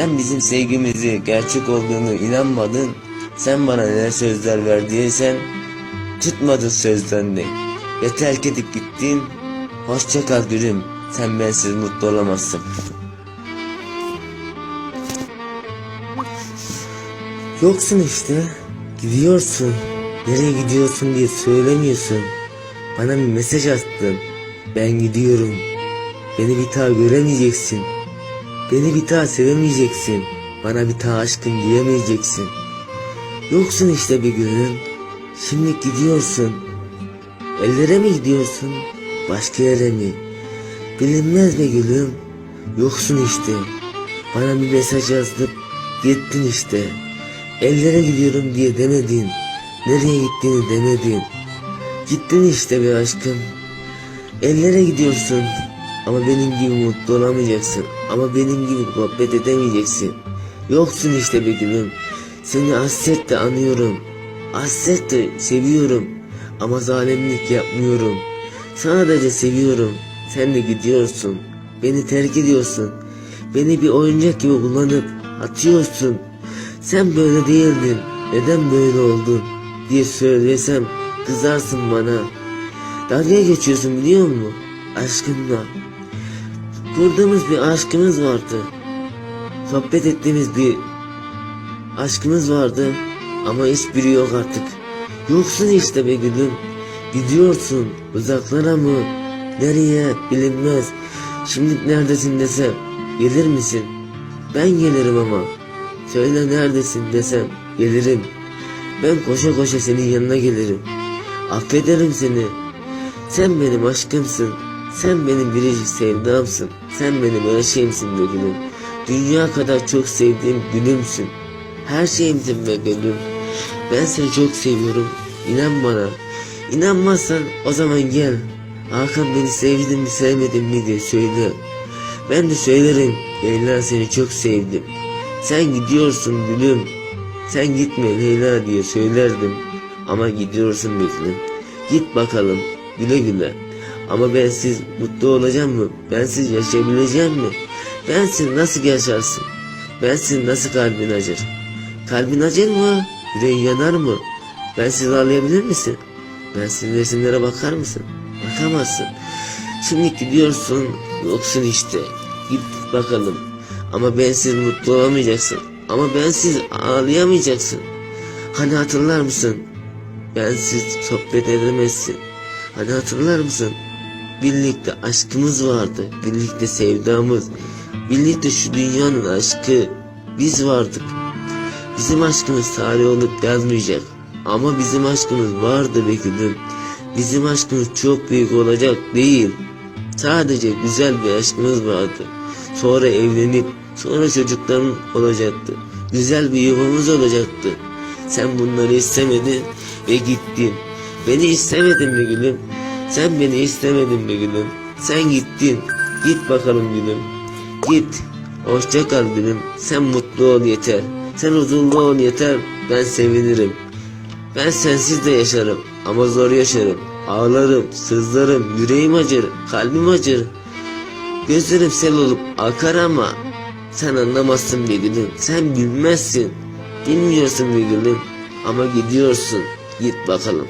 Sen bizim sevgimizi gerçek olduğunu inanmadın. Sen bana neler sözler verdiysen tutmadın sözlerini. Ve terk edip gittin. Hoşça kal gülüm. Sen bensiz mutlu olamazsın. Yoksun işte. Gidiyorsun. Nereye gidiyorsun diye söylemiyorsun. Bana bir mesaj attın. Ben gidiyorum. Beni bir daha göremeyeceksin. Beni bir daha sevemeyeceksin. Bana bir daha aşkım diyemeyeceksin. Yoksun işte bir günün. Şimdi gidiyorsun. Ellere mi gidiyorsun? Başka yere mi? Bilinmez be gülüm. Yoksun işte. Bana bir mesaj yazdıp gittin işte. Ellere gidiyorum diye demedin. Nereye gittiğini demedin. Gittin işte be aşkım. Ellere gidiyorsun. Ama benim gibi mutlu olamayacaksın. Ama benim gibi muhabbet edemeyeceksin. Yoksun işte be gülüm. Seni hasretle anıyorum. Hasretle seviyorum. Ama zalimlik yapmıyorum. Sadece seviyorum. Sen de gidiyorsun. Beni terk ediyorsun. Beni bir oyuncak gibi kullanıp atıyorsun. Sen böyle değildin. Neden böyle oldun? diye söylesem kızarsın bana. Dalga geçiyorsun biliyor musun? Aşkımla. Kurduğumuz bir aşkımız vardı. Sohbet ettiğimiz bir aşkımız vardı. Ama hiçbiri yok artık. Yoksun işte be gülüm. Gidiyorsun uzaklara mı? Nereye bilinmez. Şimdi neredesin desem gelir misin? Ben gelirim ama. Söyle neredesin desem gelirim. Ben koşa koşa senin yanına gelirim. Affederim seni. Sen benim aşkımsın. Sen benim biricik sevdamsın. Sen benim her şeyimsin be gülüm. Dünya kadar çok sevdiğim gülümsün. Her şeyimsin be gülüm. Ben seni çok seviyorum. İnan bana. İnanmazsan o zaman gel. Hakan beni sevdin mi sevmedin mi diye söyle. Ben de söylerim. Leyla seni çok sevdim. Sen gidiyorsun gülüm. Sen gitme Leyla diye söylerdim. Ama gidiyorsun be gülüm. Git bakalım. Güle güle. Ama bensiz mutlu olacağım mı? Bensiz yaşayabileceğim mi? Bensiz nasıl yaşarsın? Bensiz nasıl kalbin acır? Kalbin acır mı? Yüreğin yanar mı? Bensiz ağlayabilir misin? Bensiz resimlere bakar mısın? Bakamazsın. Şimdi gidiyorsun yoksun işte. Git bakalım. Ama bensiz mutlu olamayacaksın. Ama bensiz ağlayamayacaksın. Hani hatırlar mısın? Bensiz sohbet edemezsin. Hani hatırlar mısın? Birlikte aşkımız vardı. Birlikte sevdamız. Birlikte şu dünyanın aşkı. Biz vardık. Bizim aşkımız tarih olup yazmayacak. Ama bizim aşkımız vardı be gülüm. Bizim aşkımız çok büyük olacak değil. Sadece güzel bir aşkımız vardı. Sonra evlenip sonra çocukların olacaktı. Güzel bir yuvamız olacaktı. Sen bunları istemedin ve gittin. Beni istemedin mi gülüm? Sen beni istemedin mi gülüm? Sen gittin. Git bakalım gülüm. Git. Hoşça kal gülüm. Sen mutlu ol yeter. Sen huzurlu ol yeter. Ben sevinirim. Ben sensiz de yaşarım. Ama zor yaşarım. Ağlarım, sızlarım, yüreğim acır, kalbim acır. Gözlerim sel olup akar ama sen anlamazsın bir gülüm. Sen bilmezsin. Bilmiyorsun bir gülüm. Ama gidiyorsun. Git bakalım.